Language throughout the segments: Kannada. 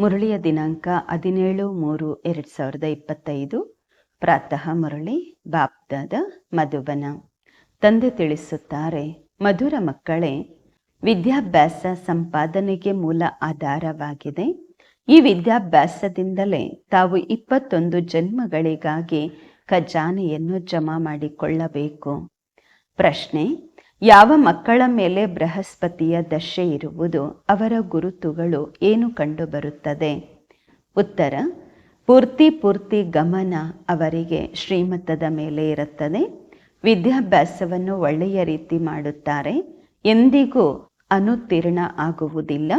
ಮುರಳಿಯ ದಿನಾಂಕ ಹದಿನೇಳು ಮೂರು ಎರಡು ಸಾವಿರದ ಇಪ್ಪತ್ತೈದು. ಪ್ರಾತಃ ಮುರಳಿ ಬಾಪ್ದಾದ ಮಧುಬನ. ತಂದೆ ತಿಳಿಸುತ್ತಾರೆ, ಮಧುರ ಮಕ್ಕಳೇ, ವಿದ್ಯಾಭ್ಯಾಸ ಸಂಪಾದನೆಗೆ ಮೂಲ ಆಧಾರವಾಗಿದೆ. ಈ ವಿದ್ಯಾಭ್ಯಾಸದಿಂದಲೇ ತಾವು ಇಪ್ಪತ್ತೊಂದು ಜನ್ಮಗಳಿಗಾಗಿ ಖಜಾನೆಯನ್ನು ಜಮಾ ಮಾಡಿಕೊಳ್ಳಬೇಕು. ಪ್ರಶ್ನೆ ಯಾವ ಮಕ್ಕಳ ಮೇಲೆ ಬೃಹಸ್ಪತಿಯ ದಶೆ ಇರುವುದು ಅವರ ಗುರುತುಗಳು ಏನು ಕಂಡುಬರುತ್ತದೆ? ಉತ್ತರ, ಪೂರ್ತಿ ಪೂರ್ತಿ ಗಮನ ಅವರಿಗೆ ಶ್ರೀಮತದ ಮೇಲೆ ಇರುತ್ತದೆ. ವಿದ್ಯಾಭ್ಯಾಸವನ್ನು ಒಳ್ಳೆಯ ರೀತಿ ಮಾಡುತ್ತಾರೆ. ಎಂದಿಗೂ ಅನುತ್ತೀರ್ಣ ಆಗುವುದಿಲ್ಲ.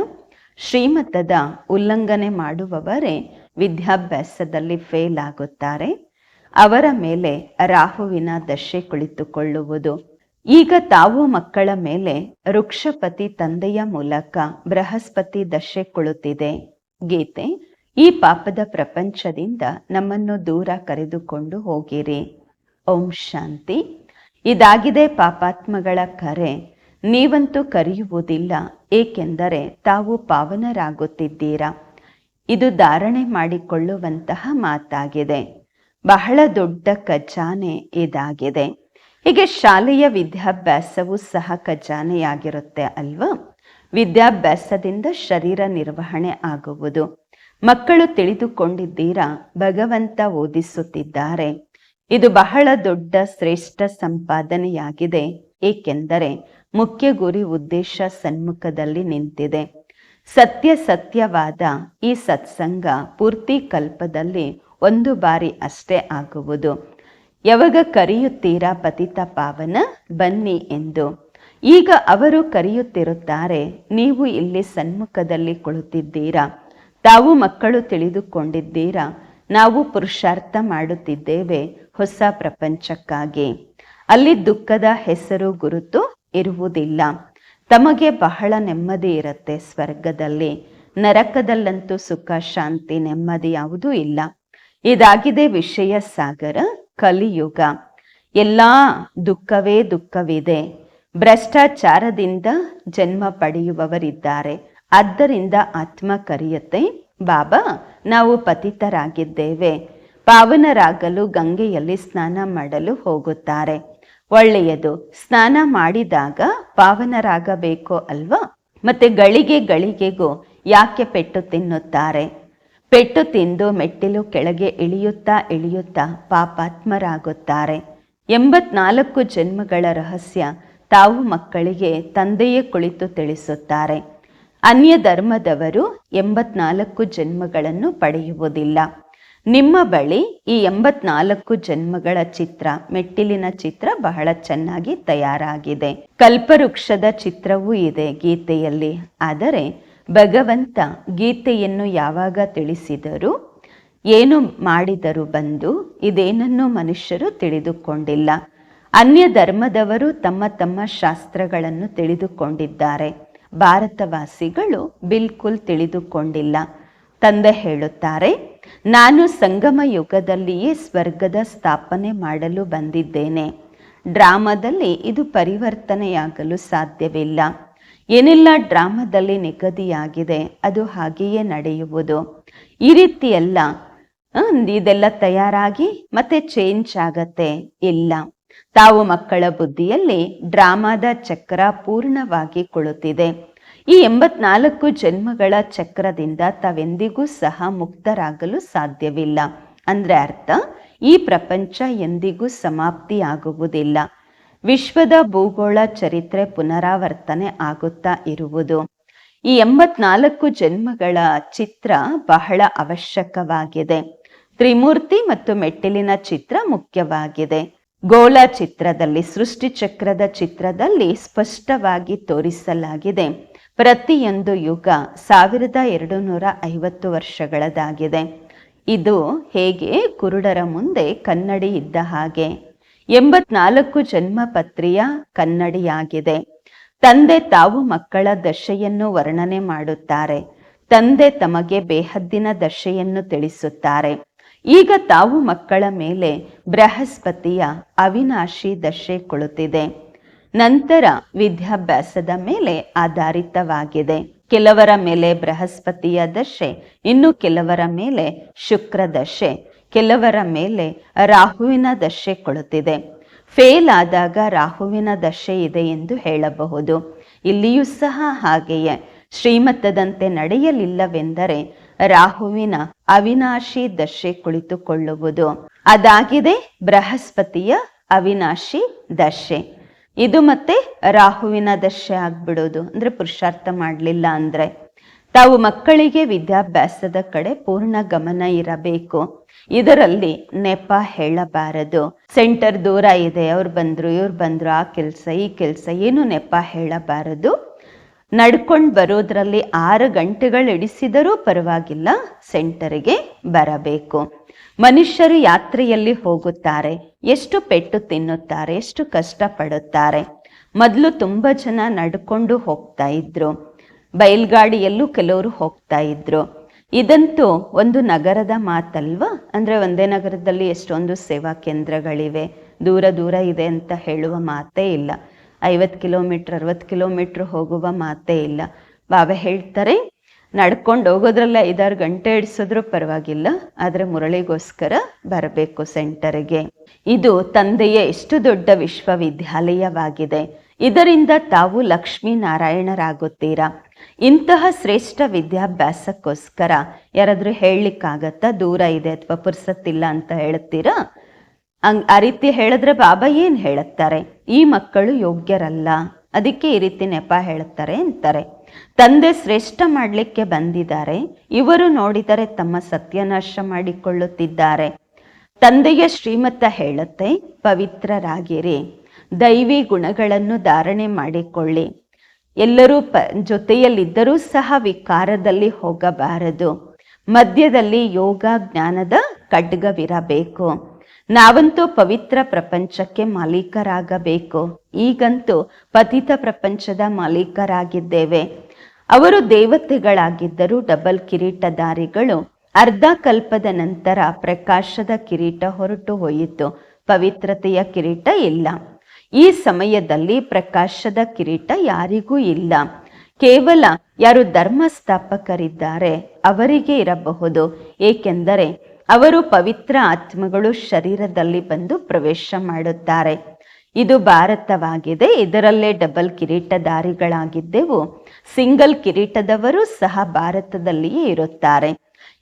ಶ್ರೀಮತದ ಉಲ್ಲಂಘನೆ ಮಾಡುವವರೇ ವಿದ್ಯಾಭ್ಯಾಸದಲ್ಲಿ ಫೇಲ್ ಆಗುತ್ತಾರೆ. ಅವರ ಮೇಲೆ ರಾಹುವಿನ ದಶೆ ಕುಳಿತುಕೊಳ್ಳುವುದು ಈಗ ತಾವು ಮಕ್ಕಳ ಮೇಲೆ ವೃಕ್ಷಪತಿ ತಂದೆಯ ಮೂಲಕ ಬೃಹಸ್ಪತಿ ದಶೆ ಕುಳುತ್ತಿದೆ ಗೀತೆ, ಈ ಪಾಪದ ಪ್ರಪಂಚದಿಂದ ನಮ್ಮನ್ನು ದೂರ ಕರೆದುಕೊಂಡು ಹೋಗಿರಿ. ಓಂ ಶಾಂತಿ. ಇದಾಗಿದೆ ಪಾಪಾತ್ಮಗಳ ಕರೆ. ನೀವಂತೂ ಕರೆಯುವುದಿಲ್ಲ, ಏಕೆಂದರೆ ತಾವು ಪಾವನರಾಗುತ್ತಿದ್ದೀರಾ. ಇದು ಧಾರಣೆ ಮಾಡಿಕೊಳ್ಳುವಂತಹ ಮಾತಾಗಿದೆ. ಬಹಳ ದೊಡ್ಡ ಖಜಾನೆ ಇದಾಗಿದೆ. ಹೀಗೆ ಶಾಲೆಯ ವಿದ್ಯಾಭ್ಯಾಸವು ಸಹ ಖಜಾನೆಯಾಗಿರುತ್ತೆ ಅಲ್ವಾ? ವಿದ್ಯಾಭ್ಯಾಸದಿಂದ ಶರೀರ ನಿರ್ವಹಣೆ ಆಗುವುದು. ಮಕ್ಕಳು ತಿಳಿದುಕೊಂಡಿದ್ದೀರಾ? ಭಗವಂತ ಓದಿಸುತ್ತಿದ್ದಾರೆ. ಇದು ಬಹಳ ದೊಡ್ಡ, ಶ್ರೇಷ್ಠ ಸಂಪಾದನೆಯಾಗಿದೆ. ಏಕೆಂದರೆ ಮುಖ್ಯ ಗುರಿ ಉದ್ದೇಶ ಸನ್ಮುಖದಲ್ಲಿ ನಿಂತಿದೆ. ಸತ್ಯ ಸತ್ಯವಾದ ಈ ಸತ್ಸಂಗ ಪೂರ್ತಿ ಕಲ್ಪದಲ್ಲಿ ಒಂದು ಬಾರಿ ಅಷ್ಟೇ ಆಗುವುದು. ಯಾವಾಗ ಕರೆಯುತ್ತೀರಾ ಪತಿತ ಪಾವನ? ಬನ್ನಿ ಎಂದು. ಈಗ ಅವರು ಕರೆಯುತ್ತಿರುತ್ತಾರೆ, ನೀವು ಇಲ್ಲಿ ಸನ್ಮುಖದಲ್ಲಿ ಕುಳಿತಿದ್ದೀರಾ? ತಾವು ಮಕ್ಕಳು ತಿಳಿದುಕೊಂಡಿದ್ದೀರಾ? ನಾವು ಪುರುಷಾರ್ಥ ಮಾಡುತ್ತಿದ್ದೇವೆ ಹೊಸ ಪ್ರಪಂಚಕ್ಕಾಗಿ. ಅಲ್ಲಿ ದುಃಖದ ಹೆಸರು ಗುರುತು ಇರುವುದಿಲ್ಲ. ತಮಗೆ ಬಹಳ ನೆಮ್ಮದಿ ಇರುತ್ತೆ ಸ್ವರ್ಗದಲ್ಲಿ. ನರಕದಲ್ಲಂತೂ ಸುಖ, ಶಾಂತಿ, ನೆಮ್ಮದಿ ಯಾವುದೂ ಇಲ್ಲ. ಇದಾಗಿದೆ ವಿಷಯ ಸಾಗರ. ಕಲಿಯುಗ. ಎಲ್ಲ ದುಃಖವೇ ದುಃಖವಿದೆ. ಭ್ರಷ್ಟಾಚಾರದಿಂದ ಜನ್ಮ ಪಡೆಯುವವರಿದ್ದಾರೆ. ಆದ್ದರಿಂದ ಆತ್ಮ ಕರೆಯುತ್ತೆ, ಬಾಬಾ, ನಾವು ಪತಿತರಾಗಿದ್ದೇವೆ. ಪಾವನರಾಗಲು ಗಂಗೆಯಲ್ಲಿ ಸ್ನಾನ ಮಾಡಲು ಹೋಗುತ್ತಾರೆ. ಒಳ್ಳೆಯದು, ಸ್ನಾನ ಮಾಡಿದಾಗ ಪಾವನರಾಗಬೇಕು ಅಲ್ವಾ? ಮತ್ತೆ ಗಳಿಗೆ ಗಳಿಗೆಗೂ ಯಾಕೆ ಪೆಟ್ಟು ತಿನ್ನುತ್ತಾರೆ? ಪೆಟ್ಟು ತಿಂದು ಮೆಟ್ಟಿಲು ಕೆಳಗೆ ಇಳಿಯುತ್ತಾ ಇಳಿಯುತ್ತಾ ಪಾಪಾತ್ಮರಾಗುತ್ತಾರೆ. ಎಂಬತ್ನಾಲ್ಕು ಜನ್ಮಗಳ ರಹಸ್ಯ ತಾವು ಮಕ್ಕಳಿಗೆ ತಂದೆಯೇ ಕುಳಿತು ತಿಳಿಸುತ್ತಾರೆ. ಅನ್ಯ ಧರ್ಮದವರು ಎಂಬತ್ನಾಲ್ಕು ಜನ್ಮಗಳನ್ನು ಪಡೆಯುವುದಿಲ್ಲ. ನಿಮ್ಮ ಬಳಿ ಈ ಎಂಬತ್ನಾಲ್ಕು ಜನ್ಮಗಳ ಚಿತ್ರ, ಮೆಟ್ಟಿಲಿನ ಚಿತ್ರ ಬಹಳ ಚೆನ್ನಾಗಿ ತಯಾರಾಗಿದೆ. ಕಲ್ಪವೃಕ್ಷದ ಚಿತ್ರವೂ ಇದೆ ಗೀತೆಯಲ್ಲಿ. ಆದರೆ ಭಗವಂತ ಗೀತೆಯನ್ನು ಯಾವಾಗ ತಿಳಿಸಿದರು? ಏನು ಮಾಡಿದರು ಬಂದು? ಇದೇನನ್ನು ಮನುಷ್ಯರು ತಿಳಿದುಕೊಂಡಿಲ್ಲ. ಅನ್ಯ ಧರ್ಮದವರು ತಮ್ಮ ತಮ್ಮ ಶಾಸ್ತ್ರಗಳನ್ನು ತಿಳಿದುಕೊಂಡಿದ್ದಾರೆ. ಭಾರತವಾಸಿಗಳು ಬಿಲ್ಕುಲ್ ತಿಳಿದುಕೊಂಡಿಲ್ಲ. ತಂದೆ ಹೇಳುತ್ತಾರೆ, ನಾನು ಸಂಗಮ ಯುಗದಲ್ಲಿಯೇ ಸ್ವರ್ಗದ ಸ್ಥಾಪನೆ ಮಾಡಲು ಬಂದಿದ್ದೇನೆ. ಡ್ರಾಮಾದಲ್ಲಿ ಇದು ಪರಿವರ್ತನೆಯಾಗಲು ಸಾಧ್ಯವಿಲ್ಲ. ಏನೆಲ್ಲ ಡ್ರಾಮಾದಲ್ಲಿ ನಿಗದಿಯಾಗಿದೆ, ಅದು ಹಾಗೆಯೇ ನಡೆಯುವುದು. ಈ ರೀತಿ ಎಲ್ಲ ಇದೆಲ್ಲ ತಯಾರಾಗಿ ಮತ್ತೆ ಚೇಂಜ್ ಆಗತ್ತೆ, ಇಲ್ಲ. ತಾವು ಮಕ್ಕಳ ಬುದ್ಧಿಯಲ್ಲಿ ಡ್ರಾಮಾದ ಚಕ್ರ ಪೂರ್ಣವಾಗಿ ಕುಳಿತಿದೆ ಈ ಎಂಬತ್ನಾಲ್ಕು ಜನ್ಮಗಳ ಚಕ್ರದಿಂದ ತಾವೆಂದಿಗೂ ಸಹ ಮುಕ್ತರಾಗಲು ಸಾಧ್ಯವಿಲ್ಲ. ಅಂದ್ರೆ ಅರ್ಥ, ಈ ಪ್ರಪಂಚ ಎಂದಿಗೂ ಸಮಾಪ್ತಿ ಆಗುವುದಿಲ್ಲ ವಿಶ್ವದ ಭೂಗೋಳ ಚರಿತ್ರೆ ಪುನರಾವರ್ತನೆ ಆಗುತ್ತಾ ಇರುವುದು. ಈ ಎಂಬತ್ನಾಲ್ಕು ಜನ್ಮಗಳ ಚಿತ್ರ ಬಹಳ ಅವಶ್ಯಕವಾಗಿದೆ. ತ್ರಿಮೂರ್ತಿ ಮತ್ತು ಮೆಟ್ಟಿಲಿನ ಚಿತ್ರ ಮುಖ್ಯವಾಗಿದೆ. ಗೋಳ ಚಿತ್ರದಲ್ಲಿ, ಸೃಷ್ಟಿ ಚಕ್ರದ ಚಿತ್ರದಲ್ಲಿ ಸ್ಪಷ್ಟವಾಗಿ ತೋರಿಸಲಾಗಿದೆ. ಪ್ರತಿಯೊಂದು ಯುಗ ಸಾವಿರದ ಎರಡು ನೂರ ಐವತ್ತು ವರ್ಷಗಳದಾಗಿದೆ ಇದು ಹೇಗೆ ಕುರುಡರ ಮುಂದೆ ಕನ್ನಡಿ ಇದ್ದ ಹಾಗೆ. ಎಂಬತ್ನಾಲ್ಕು ಜನ್ಮ ಪತ್ರಿಯ ಕನ್ನಡಿಯಾಗಿದೆ. ತಂದೆ ತಾವು ಮಕ್ಕಳ ದಶೆಯನ್ನು ವರ್ಣನೆ ಮಾಡುತ್ತಾರೆ. ತಂದೆ ತಮಗೆ ಬೇಹದ್ದಿನ ದಶೆಯನ್ನು ತಿಳಿಸುತ್ತಾರೆ. ಈಗ ತಾವು ಮಕ್ಕಳ ಮೇಲೆ ಬೃಹಸ್ಪತಿಯ ಅವಿನಾಶಿ ದಶೆ ಕುಳಿತಿದೆ ನಂತರ ವಿದ್ಯಾಭ್ಯಾಸದ ಮೇಲೆ ಆಧಾರಿತವಾಗಿದೆ. ಕೆಲವರ ಮೇಲೆ ಬೃಹಸ್ಪತಿಯ ದಶೆ, ಇನ್ನು ಕೆಲವರ ಮೇಲೆ ಶುಕ್ರ ದಶೆ. ಕೆಲವರ ಮೇಲೆ ರಾಹುವಿನ ದಶೆ ಕೊಳುತ್ತಿದೆ ಫೇಲ್ ಆದಾಗ ರಾಹುವಿನ ದಶೆ ಇದೆ ಎಂದು ಹೇಳಬಹುದು. ಇಲ್ಲಿಯೂ ಸಹ ಹಾಗೆಯೇ. ಶ್ರೀಮತದಂತೆ ನಡೆಯಲಿಲ್ಲವೆಂದರೆ ರಾಹುವಿನ ಅವಿನಾಶಿ ದಶೆ ಕುಳಿತುಕೊಳ್ಳುವುದು. ಅದಾಗಿದೆ ಬೃಹಸ್ಪತಿಯ ಅವಿನಾಶಿ ದಶೆ. ಇದು ಮತ್ತೆ ರಾಹುವಿನ ದಶೆ ಆಗ್ಬಿಡೋದು. ಅಂದ್ರೆ ಪುರುಷಾರ್ಥ ಮಾಡಲಿಲ್ಲ ಅಂದ್ರೆ. ತಾವು ಮಕ್ಕಳಿಗೆ ವಿದ್ಯಾಭ್ಯಾಸದ ಕಡೆ ಪೂರ್ಣ ಗಮನ ಇರಬೇಕು. ಇದರಲ್ಲಿ ನೆಪ ಹೇಳಬಾರದು. ಸೆಂಟರ್ ದೂರ ಇದೆ, ಅವ್ರು ಬಂದ್ರು, ಇವ್ರು ಬಂದ್ರು, ಆ ಕೆಲಸ, ಈ ಕೆಲಸ, ಏನು ನೆಪ ಹೇಳಬಾರದು. ನಡ್ಕೊಂಡು ಬರೋದ್ರಲ್ಲಿ ಆರು ಗಂಟೆಗಳು ಇಡಿಸಿದರೂ ಪರವಾಗಿಲ್ಲ, ಸೆಂಟರ್ಗೆ ಬರಬೇಕು. ಮನುಷ್ಯರು ಯಾತ್ರೆಯಲ್ಲಿ ಹೋಗುತ್ತಾರೆ, ಎಷ್ಟು ಪೆಟ್ಟು ತಿನ್ನುತ್ತಾರೆ, ಎಷ್ಟು ಕಷ್ಟಪಡುತ್ತಾರೆ. ಮೊದಲು ತುಂಬ ಜನ ನಡ್ಕೊಂಡು ಹೋಗ್ತಾ ಇದ್ರು. ಬಯಲ್ಗಾಡಿಯಲ್ಲೂ ಕೆಲವರು ಹೋಗ್ತಾ ಇದ್ರು. ಇದಂತೂ ಒಂದು ನಗರದ ಮಾತಲ್ವ? ಅಂದರೆ ಒಂದೇ ನಗರದಲ್ಲಿ ಎಷ್ಟೊಂದು ಸೇವಾ ಕೇಂದ್ರಗಳಿವೆ, ದೂರ ದೂರ ಇದೆ ಅಂತ ಹೇಳುವ ಮಾತೇ ಇಲ್ಲ. ಐವತ್ತು ಕಿಲೋಮೀಟ್ರ್, ಅರವತ್ತು ಕಿಲೋಮೀಟ್ರ್ ಹೋಗುವ ಮಾತೇ ಇಲ್ಲ. ಬಾಬಾ ಹೇಳ್ತಾರೆ, ನಡ್ಕೊಂಡು ಹೋಗೋದ್ರಲ್ಲ ಐದಾರು ಗಂಟೆ ಹಿಡಿಸಿದ್ರೂ ಪರವಾಗಿಲ್ಲ, ಆದರೆ ಮುರಳಿಗೋಸ್ಕರ ಬರಬೇಕು ಸೆಂಟರ್ಗೆ. ಇದು ತಂದೆಯ ಎಷ್ಟು ದೊಡ್ಡ ವಿಶ್ವವಿದ್ಯಾಲಯವಾಗಿದೆ. ಇದರಿಂದ ತಾವು ಲಕ್ಷ್ಮೀ ನಾರಾಯಣರಾಗುತ್ತೀರಾ ಇಂತಹ ಶ್ರೇಷ್ಠ ವಿದ್ಯಾಭ್ಯಾಸಕ್ಕೋಸ್ಕರ ಯಾರಾದರೂ ಹೇಳಲಿಕ್ಕಾಗತ್ತಾ? ದೂರ ಇದೆ ಅಥವಾ ಪುರ್ಸತ್ತಿಲ್ಲ ಅಂತ ಹೇಳುತ್ತೀರಾ ಹಂಗ್ ಆ ರೀತಿ ಹೇಳಿದ್ರೆ ಬಾಬಾ ಏನು ಹೇಳುತ್ತಾರೆ? ಈ ಮಕ್ಕಳು ಯೋಗ್ಯರಲ್ಲ, ಅದಕ್ಕೆ ಈ ರೀತಿ ನೆಪ ಹೇಳುತ್ತಾರೆ ಅಂತಾರೆ. ತಂದೆ ಶ್ರೇಷ್ಠ ಮಾಡಲಿಕ್ಕೆ ಬಂದಿದ್ದಾರೆ, ಇವರು ನೋಡಿದರೆ ತಮ್ಮ ಸತ್ಯನಾಶ ಮಾಡಿಕೊಳ್ಳುತ್ತಿದ್ದಾರೆ. ತಂದೆಯ ಶ್ರೀಮತ ಹೇಳುತ್ತೆ, ಪವಿತ್ರರಾಗಿರಿ, ದೈವಿ ಗುಣಗಳನ್ನು ಧಾರಣೆ ಮಾಡಿಕೊಳ್ಳಿ. ಎಲ್ಲರೂ ಪ ಜೊತೆಯಲ್ಲಿದ್ದರೂ ಸಹ ವಿಕಾರದಲ್ಲಿ ಹೋಗಬಾರದು. ಮಧ್ಯದಲ್ಲಿ ಯೋಗ ಜ್ಞಾನದ ಖಡ್ಗವಿರಬೇಕು. ನಾವಂತೂ ಪವಿತ್ರ ಪ್ರಪಂಚಕ್ಕೆ ಮಾಲೀಕರಾಗಬೇಕು. ಈಗಂತೂ ಪತಿತ ಪ್ರಪಂಚದ ಮಾಲೀಕರಾಗಿದ್ದೇವೆ. ಅವರು ದೇವತೆಗಳಾಗಿದ್ದರೂ ಡಬಲ್ ಕಿರೀಟಧಾರಿಗಳು ಅರ್ಧ ಕಲ್ಪದ ನಂತರ ಪ್ರಕಾಶದ ಕಿರೀಟ ಹೊರಟು ಹೋಯಿತು. ಪವಿತ್ರತೆಯ ಕಿರೀಟ ಇಲ್ಲ. ಈ ಸಮಯದಲ್ಲಿ ಪ್ರಕಾಶದ ಕಿರೀಟ ಯಾರಿಗೂ ಇಲ್ಲ. ಕೇವಲ ಯಾರು ಧರ್ಮ ಸ್ಥಾಪಕರಿದ್ದಾರೆ ಅವರಿಗೆ ಇರಬಹುದು. ಏಕೆಂದರೆ ಅವರು ಪವಿತ್ರ ಆತ್ಮಗಳು ಶರೀರದಲ್ಲಿ ಬಂದು ಪ್ರವೇಶ ಮಾಡುತ್ತಾರೆ. ಇದು ಭಾರತವಾಗಿದೆ. ಇದರಲ್ಲೇ ಡಬಲ್ ಕಿರೀಟಧಾರಿಗಳಾಗಿದ್ದೆವು ಸಿಂಗಲ್ ಕಿರೀಟದವರು ಸಹ ಭಾರತದಲ್ಲಿಯೇ ಇರುತ್ತಾರೆ.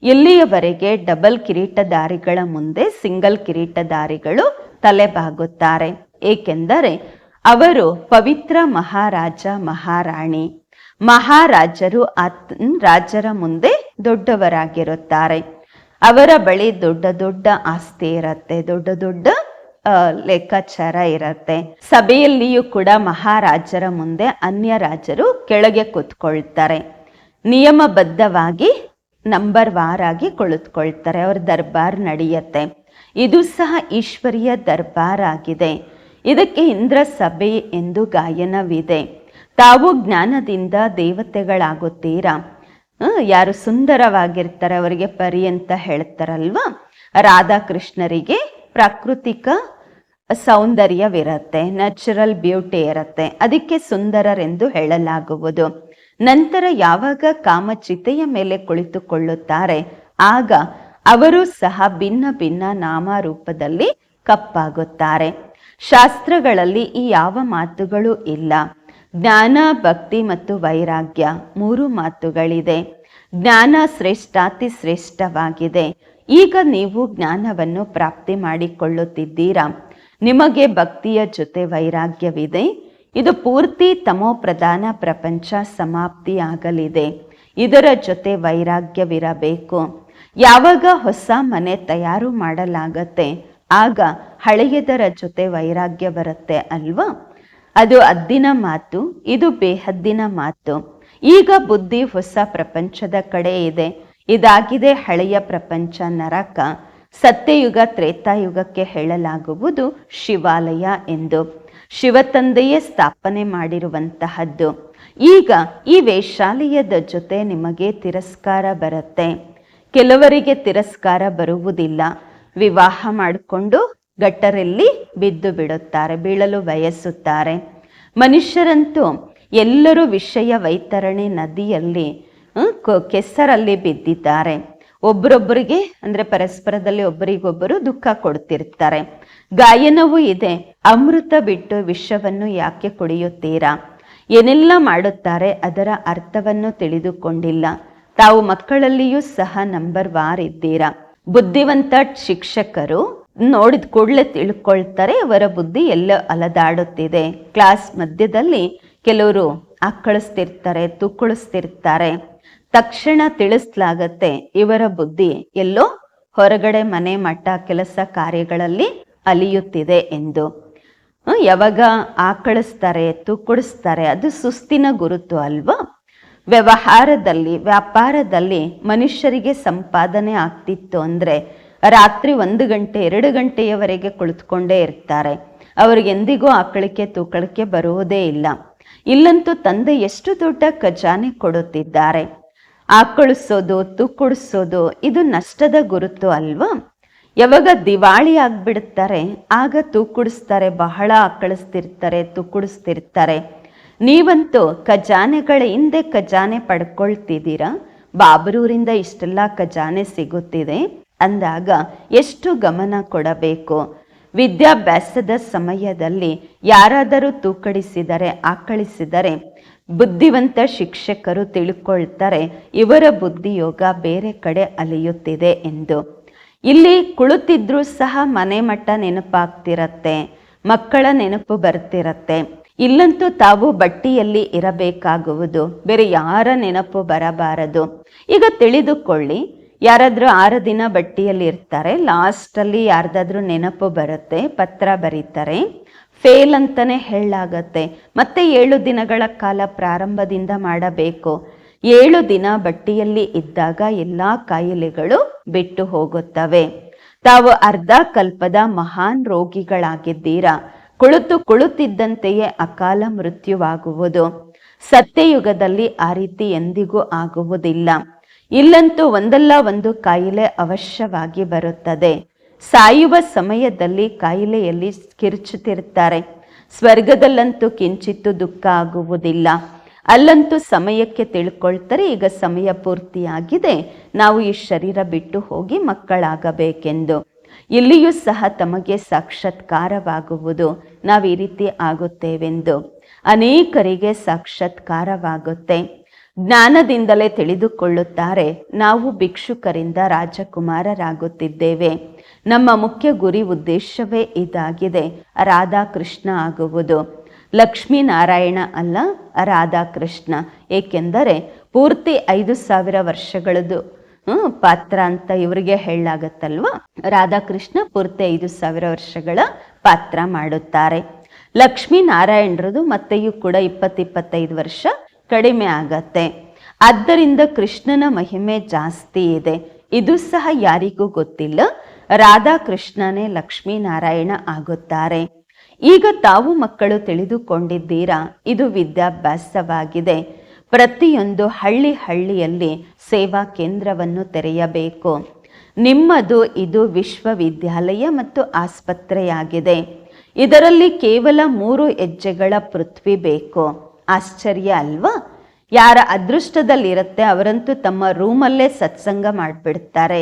ಇಲ್ಲಿಯವರೆಗೆ ಡಬಲ್ ಕಿರೀಟಧಾರಿಗಳ ಮುಂದೆ ಸಿಂಗಲ್ ಕಿರೀಟಧಾರಿಗಳು ತಲೆಬಾಗುತ್ತಾರೆ. ಏಕೆಂದರೆ ಅವರು ಪವಿತ್ರ ಮಹಾರಾಜ, ಮಹಾರಾಣಿ, ಮಹಾರಾಜರು ಆತ್ ರಾಜರ ಮುಂದೆ ದೊಡ್ಡವರಾಗಿರುತ್ತಾರೆ. ಅವರ ಬಳಿ ದೊಡ್ಡ ದೊಡ್ಡ ಆಸ್ತಿ ಇರತ್ತೆ, ದೊಡ್ಡ ದೊಡ್ಡ ಲೆಕ್ಕಾಚಾರ ಇರತ್ತೆ. ಸಭೆಯಲ್ಲಿಯೂ ಕೂಡ ಮಹಾರಾಜರ ಮುಂದೆ ಅನ್ಯ ರಾಜರು ಕೆಳಗೆ ಕೂತ್ಕೊಳ್ತಾರೆ. ನಿಯಮಬದ್ಧವಾಗಿ ನಂಬರ್ ವಾರಾಗಿ ಕುಳಿತುಕೊಳ್ತಾರೆ, ಅವ್ರ ದರ್ಬಾರ್ ನಡೆಯುತ್ತೆ. ಇದು ಸಹ ಈಶ್ವರಿಯ ದರ್ಬಾರ್ ಆಗಿದೆ. ಇದಕ್ಕೆ ಇಂದ್ರ ಸಭೆ ಎಂದು ಗಾಯನವಿದೆ. ತಾವು ಜ್ಞಾನದಿಂದ ದೇವತೆಗಳಾಗುತ್ತೀರಾ? ಯಾರು ಸುಂದರವಾಗಿರ್ತಾರೆ ಅವರಿಗೆ ಪರಿ ಅಂತ ಹೇಳ್ತಾರಲ್ವಾ? ರಾಧಾಕೃಷ್ಣರಿಗೆ ಪ್ರಾಕೃತಿಕ ಸೌಂದರ್ಯವಿರತ್ತೆ ನ್ಯಾಚುರಲ್ ಬ್ಯೂಟಿ ಇರತ್ತೆ. ಅದಕ್ಕೆ ಸುಂದರರೆಂದು ಹೇಳಲಾಗುವುದು. ನಂತರ ಯಾವಾಗ ಕಾಮಚಿತೆಯ ಮೇಲೆ ಕುಳಿತುಕೊಳ್ಳುತ್ತಾರೆ, ಆಗ ಅವರು ಸಹ ಭಿನ್ನ ಭಿನ್ನ ನಾಮರೂಪದಲ್ಲಿ ಕಪ್ಪಾಗುತ್ತಾರೆ. ಶಾಸ್ತ್ರಗಳಲ್ಲಿ ಈ ಯಾವ ಮಾತುಗಳು ಇಲ್ಲ. ಜ್ಞಾನ, ಭಕ್ತಿ ಮತ್ತು ವೈರಾಗ್ಯ ಮೂರು ಮಾತುಗಳಿದೆ. ಜ್ಞಾನ ಶ್ರೇಷ್ಠಾತಿ ಶ್ರೇಷ್ಠವಾಗಿದೆ. ಈಗ ನೀವು ಜ್ಞಾನವನ್ನು ಪ್ರಾಪ್ತಿ ಮಾಡಿಕೊಳ್ಳುತ್ತಿದ್ದೀರಾ? ನಿಮಗೆ ಭಕ್ತಿಯ ಜೊತೆ ವೈರಾಗ್ಯವಿದೆ. ಇದು ಪೂರ್ತಿ ತಮೋ ಪ್ರಧಾನ ಪ್ರಪಂಚ ಸಮಾಪ್ತಿಯಾಗಲಿದೆ. ಇದರ ಜೊತೆ ವೈರಾಗ್ಯವಿರಬೇಕು. ಯಾವಾಗ ಹೊಸ ಮನೆ ತಯಾರು ಮಾಡಲಾಗತ್ತೆ? ಆಗ ಹಳೆಯದರ ಜೊತೆ ವೈರಾಗ್ಯ ಬರುತ್ತೆ ಅಲ್ವಾ? ಅದು ಅದ್ದಿನ ಮಾತು, ಇದು ಬೇಹದ್ದಿನ ಮಾತು. ಈಗ ಬುದ್ಧಿ ಹೊಸ ಪ್ರಪಂಚದ ಕಡೆ ಇದೆ. ಇದಾಗಿದೆ ಹಳೆಯ ಪ್ರಪಂಚ ನರಕ. ಸತ್ಯಯುಗ, ತ್ರೇತಾಯುಗಕ್ಕೆ ಹೇಳಲಾಗುವುದು ಶಿವಾಲಯ ಎಂದು. ಶಿವತಂದೆಯೇ ಸ್ಥಾಪನೆ ಮಾಡಿರುವಂತಹದ್ದು. ಈಗ ಈ ವೇಶಾಲಯದ ಜೊತೆ ನಿಮಗೆ ತಿರಸ್ಕಾರ ಬರುತ್ತೆ. ಕೆಲವರಿಗೆ ತಿರಸ್ಕಾರ ಬರುವುದಿಲ್ಲ. ವಿವಾಹ ಮಾಡಿಕೊಂಡು ಗಟ್ಟರಲ್ಲಿ ಬಿದ್ದು ಬಿಡುತ್ತಾರೆ, ಬೀಳಲು ಬಯಸುತ್ತಾರೆ. ಮನುಷ್ಯರಂತೂ ಎಲ್ಲರೂ ವಿಷಯ ವೈತರಣೆ ನದಿಯಲ್ಲಿ ಕೆಸರಲ್ಲಿ ಬಿದ್ದಿದ್ದಾರೆ. ಒಬ್ಬರೊಬ್ಬರಿಗೆ ಅಂದ್ರೆ ಪರಸ್ಪರದಲ್ಲಿ ಒಬ್ಬರಿಗೊಬ್ಬರು ದುಃಖ ಕೊಡ್ತಿರ್ತಾರೆ. ಗಾಯನವೂ ಇದೆ. ಅಮೃತ ಬಿಟ್ಟು ವಿಷವನ್ನು ಯಾಕೆ ಕುಡಿಯುತ್ತೀರಾ? ಏನೆಲ್ಲ ಮಾಡುತ್ತಾರೆ ಅದರ ಅರ್ಥವನ್ನು ತಿಳಿದುಕೊಂಡಿಲ್ಲ. ತಾವು ಮಕ್ಕಳಲ್ಲಿಯೂ ಸಹ ನಂಬರ್ ವಾರ್ ಇದ್ದೀರಾ ಬುದ್ಧಿವಂತ ಶಿಕ್ಷಕರು ನೋಡಿದ ಕೂಡಲೇ ತಿಳ್ಕೊಳ್ತಾರೆ ಇವರ ಬುದ್ಧಿ ಎಲ್ಲ ಅಲದಾಡುತ್ತಿದೆ. ಕ್ಲಾಸ್ ಮಧ್ಯದಲ್ಲಿ ಕೆಲವರು ಅಕ್ಕಳಿಸ್ತಿರ್ತಾರೆ ತುಕ್ಕಳಿಸ್ತಿರ್ತಾರೆ. ತಕ್ಷಣ ತಿಳಿಸ್ಲಾಗತ್ತೆ, ಇವರ ಬುದ್ಧಿ ಎಲ್ಲೋ ಹೊರಗಡೆ ಮನೆ ಮಟ್ಟ ಕೆಲಸ ಕಾರ್ಯಗಳಲ್ಲಿ ಅಲಿಯುತ್ತಿದೆ ಎಂದು. ಯಾವಾಗ ಆಕಳಿಸ್ತಾರೆ ತುಕ್ಕಡಿಸ್ತಾರೆ ಅದು ಸುಸ್ತಿನ ಗುರುತು ಅಲ್ವಾ? ವ್ಯವಹಾರದಲ್ಲಿ, ವ್ಯಾಪಾರದಲ್ಲಿ ಮನುಷ್ಯರಿಗೆ ಸಂಪಾದನೆ ಆಗ್ತಿತ್ತು ಅಂದ್ರೆ ರಾತ್ರಿ ಒಂದು ಗಂಟೆ, ಎರಡು ಗಂಟೆಯವರೆಗೆ ಕುಳಿತುಕೊಂಡೇ ಇರ್ತಾರೆ. ಅವ್ರಿಗೆ ಎಂದಿಗೂ ಆಕಳಿಕೆ ತೂಕಳಿಕೆ ಬರುವುದೇ ಇಲ್ಲ. ಇಲ್ಲಂತೂ ತಂದೆ ಎಷ್ಟು ದೊಡ್ಡ ಖಜಾನೆ ಕೊಡುತ್ತಿದ್ದಾರೆ. ಆಕಳಿಸೋದು, ತೂಕುಡಿಸೋದು, ಇದು ನಷ್ಟದ ಗುರುತು ಅಲ್ವಾ? ಯಾವಾಗ ದಿವಾಳಿ ಆಗ್ಬಿಡುತ್ತಾರೆ, ಆಗ ತೂಕುಡಿಸ್ತಾರೆ, ಬಹಳ ಆಕಳಿಸ್ತಿರ್ತಾರೆ, ತೂಕುಡಿಸ್ತಿರ್ತಾರೆ. ನೀವಂತೂ ಖಜಾನೆಗಳ ಹಿಂದೆ ಖಜಾನೆ ಪಡ್ಕೊಳ್ತಿದ್ದೀರಾ? ಬಾಬರೂರಿಂದ ಇಷ್ಟೆಲ್ಲ ಖಜಾನೆ ಸಿಗುತ್ತಿದೆ. ಅಂದಾಗ ಎಷ್ಟು ಗಮನ ಕೊಡಬೇಕು? ವಿದ್ಯಾಭ್ಯಾಸದ ಸಮಯದಲ್ಲಿ ಯಾರಾದರೂ ತೂಕಡಿಸಿದರೆ, ಆಕಳಿಸಿದರೆ, ಬುದ್ಧಿವಂತ ಶಿಕ್ಷಕರು ತಿಳ್ಕೊಳ್ತಾರೆ, ಇವರ ಬುದ್ಧಿಯೋಗ ಬೇರೆ ಕಡೆ ಅಲಿಯುತ್ತಿದೆ ಎಂದು. ಇಲ್ಲಿ ಕುಳಿತಿದ್ರೂ ಸಹ ಮನೆ ಮಟ್ಟ ನೆನಪಾಗ್ತಿರತ್ತೆ, ಮಕ್ಕಳ ನೆನಪು ಬರ್ತಿರತ್ತೆ. ಇಲ್ಲಂತೂ ತಾವು ಬಟ್ಟಿಯಲ್ಲಿ ಇರಬೇಕಾಗುವುದು, ಬೇರೆ ಯಾರ ನೆನಪು ಬರಬಾರದು. ಈಗ ತಿಳಿದುಕೊಳ್ಳಿ ಯಾರಾದ್ರೂ ಆರು ದಿನ ಬಟ್ಟಿಯಲ್ಲಿ ಇರ್ತಾರೆ. ಲಾಸ್ಟಲ್ಲಿ ಯಾರ್ದಾದ್ರೂ ನೆನಪು ಬರುತ್ತೆ, ಪತ್ರ ಬರೀತಾರೆ. ಫೇಲ್ ಅಂತಲೇ ಹೇಳಾಗತ್ತೆ ಮತ್ತೆ ಏಳು ದಿನಗಳ ಕಾಲ ಪ್ರಾರಂಭದಿಂದ ಮಾಡಬೇಕು. ಏಳು ದಿನ ಬಟ್ಟಿಯಲ್ಲಿ ಇದ್ದಾಗ ಎಲ್ಲ ಕಾಯಿಲೆಗಳು ಬಿಟ್ಟು ಹೋಗುತ್ತವೆ. ತಾವು ಅರ್ಧ ಕಲ್ಪದ ಮಹಾನ್ ರೋಗಿಗಳಾಗಿದ್ದೀರಾ. ಕುಳಿತು ಕುಳಿತಿದ್ದಂತೆಯೇ ಅಕಾಲ ಮೃತ್ಯುವಾಗುವುದು. ಸತ್ಯಯುಗದಲ್ಲಿ ಆ ರೀತಿ ಎಂದಿಗೂ ಆಗುವುದಿಲ್ಲ. ಇಲ್ಲಂತೂ ಒಂದಲ್ಲ ಒಂದು ಕಾಯಿಲೆ ಅವಶ್ಯವಾಗಿ ಬರುತ್ತದೆ. ಸಾಯುವ ಸಮಯದಲ್ಲಿ ಕಾಯಿಲೆಯಲ್ಲಿ ಕಿರುಚುತ್ತಿರುತ್ತಾರೆ. ಸ್ವರ್ಗದಲ್ಲಂತೂ ಕಿಂಚಿತ್ತು ದುಃಖ ಆಗುವುದಿಲ್ಲ. ಅಲ್ಲಂತೂ ಸಮಯಕ್ಕೆ ತಿಳ್ಕೊಳ್ತಾರೆ, ಈಗ ಸಮಯ ಪೂರ್ತಿಯಾಗಿದೆ. ನಾವು ಈ ಶರೀರ ಬಿಟ್ಟು ಹೋಗಿ ಮಕ್ಕಳಾಗಬೇಕೆಂದು. ಇಲ್ಲಿಯೂ ಸಹ ತಮಗೆ ಸಾಕ್ಷಾತ್ಕಾರವಾಗುವುದು. ನಾವು ಈ ರೀತಿ ಆಗುತ್ತೇವೆಂದು. ಅನೇಕರಿಗೆ ಸಾಕ್ಷಾತ್ಕಾರವಾಗುತ್ತೆ. ಜ್ಞಾನದಿಂದಲೇ ತಿಳಿದುಕೊಳ್ಳುತ್ತಾರೆ. ನಾವು ಭಿಕ್ಷುಕರಿಂದ ರಾಜಕುಮಾರರಾಗುತ್ತಿದ್ದೇವೆ. ನಮ್ಮ ಮುಖ್ಯ ಗುರಿ ಉದ್ದೇಶವೇ ಇದಾಗಿದೆ. ರಾಧಾಕೃಷ್ಣ ಆಗುವುದು. ಲಕ್ಷ್ಮೀನಾರಾಯಣ ಅಲ್ಲ, ರಾಧಾಕೃಷ್ಣ. ಏಕೆಂದರೆ ಪೂರ್ತಿ ಐದು ಸಾವಿರ ವರ್ಷಗಳದು ಪಾತ್ರ ಅಂತ ಇವರಿಗೆ ಹೇಳಲಾಗತ್ತಲ್ವಾ? ರಾಧಾಕೃಷ್ಣ ಪೂರ್ತಿ ಐದು ಸಾವಿರ ವರ್ಷಗಳ ಪಾತ್ರ ಮಾಡುತ್ತಾರೆ. ಲಕ್ಷ್ಮೀನಾರಾಯಣರದು ಮತ್ತೆಯೂ ಕೂಡ ಇಪ್ಪತ್ತಿಪ್ಪತ್ತೈದು ವರ್ಷ ಕಡಿಮೆ ಆಗತ್ತೆ. ಆದ್ದರಿಂದ ಕೃಷ್ಣನ ಮಹಿಮೆ ಜಾಸ್ತಿ ಇದೆ. ಇದು ಸಹ ಯಾರಿಗೂ ಗೊತ್ತಿಲ್ಲ. ರಾಧಾಕೃಷ್ಣನೇ ಲಕ್ಷ್ಮೀನಾರಾಯಣ ಆಗುತ್ತಾರೆ. ಈಗ ತಾವು ಮಕ್ಕಳು ತಿಳಿದುಕೊಂಡಿದ್ದೀರಾ? ಇದು ವಿದ್ಯಾಭ್ಯಾಸವಾಗಿದೆ. ಪ್ರತಿಯೊಂದು ಹಳ್ಳಿ ಹಳ್ಳಿಯಲ್ಲಿ ಸೇವಾ ಕೇಂದ್ರವನ್ನು ತೆರೆಯಬೇಕು. ನಿಮ್ಮದು ಇದು ವಿಶ್ವವಿದ್ಯಾಲಯ ಮತ್ತು ಆಸ್ಪತ್ರೆಯಾಗಿದೆ. ಇದರಲ್ಲಿ ಕೇವಲ ಮೂರು ಹೆಜ್ಜೆಗಳ ಪೃಥ್ವಿ ಬೇಕು. ಆಶ್ಚರ್ಯ ಅಲ್ವಾ? ಯಾರ ಅದೃಷ್ಟದಲ್ಲಿರುತ್ತೆ ಅವರಂತೂ ತಮ್ಮ ರೂಮಲ್ಲೇ ಸತ್ಸಂಗ ಮಾಡಿಬಿಡ್ತಾರೆ.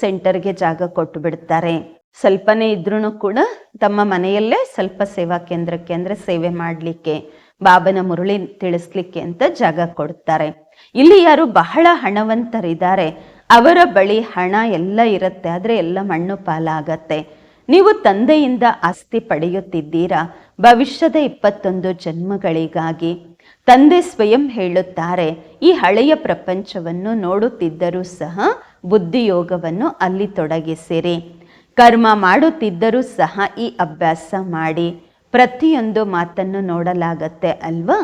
ಸೆಂಟರ್ಗೆ ಜಾಗ ಕೊಟ್ಟು ಬಿಡ್ತಾರೆ ಸ್ವಲ್ಪನೇ ಇದ್ರೂ ಕೂಡ ತಮ್ಮ ಮನೆಯಲ್ಲೇ ಸ್ವಲ್ಪ ಸೇವಾ ಕೇಂದ್ರಕ್ಕೆ ಅಂದ್ರೆ ಸೇವೆ ಮಾಡಲಿಕ್ಕೆ, ಬಾಬನ ಮುರುಳಿ ತಿಳಿಸ್ಲಿಕ್ಕೆ ಅಂತ ಜಾಗ ಕೊಡ್ತಾರೆ. ಇಲ್ಲಿ ಯಾರು ಬಹಳ ಹಣವಂತರಿದ್ದಾರೆ. ಅವರ ಬಳಿ ಹಣ ಎಲ್ಲ ಇರುತ್ತೆ, ಆದ್ರೆ ಎಲ್ಲ ಮಣ್ಣು ಪಾಲಾಗತ್ತೆ. ನೀವು ತಂದೆಯಿಂದ ಆಸ್ತಿ ಪಡೆಯುತ್ತಿದ್ದೀರಾ? ಭವಿಷ್ಯದ ಇಪ್ಪತ್ತೊಂದು ಜನ್ಮಗಳಿಗಾಗಿ ತಂದೆ ಸ್ವಯಂ ಹೇಳುತ್ತಾರೆ, ಈ ಹಳೆಯ ಪ್ರಪಂಚವನ್ನು ನೋಡುತ್ತಿದ್ದರೂ ಸಹ ಬುದ್ಧಿಯೋಗವನ್ನು ಅಲ್ಲಿ ತೊಡಗಿಸಿರಿ. ಕರ್ಮ ಮಾಡುತ್ತಿದ್ದರೂ ಸಹ ಈ ಅಭ್ಯಾಸ ಮಾಡಿ, ಪ್ರತಿಯೊಂದು ಮಾತನ್ನು ನೋಡಲಾಗತ್ತೆ ಅಲ್ವಾ?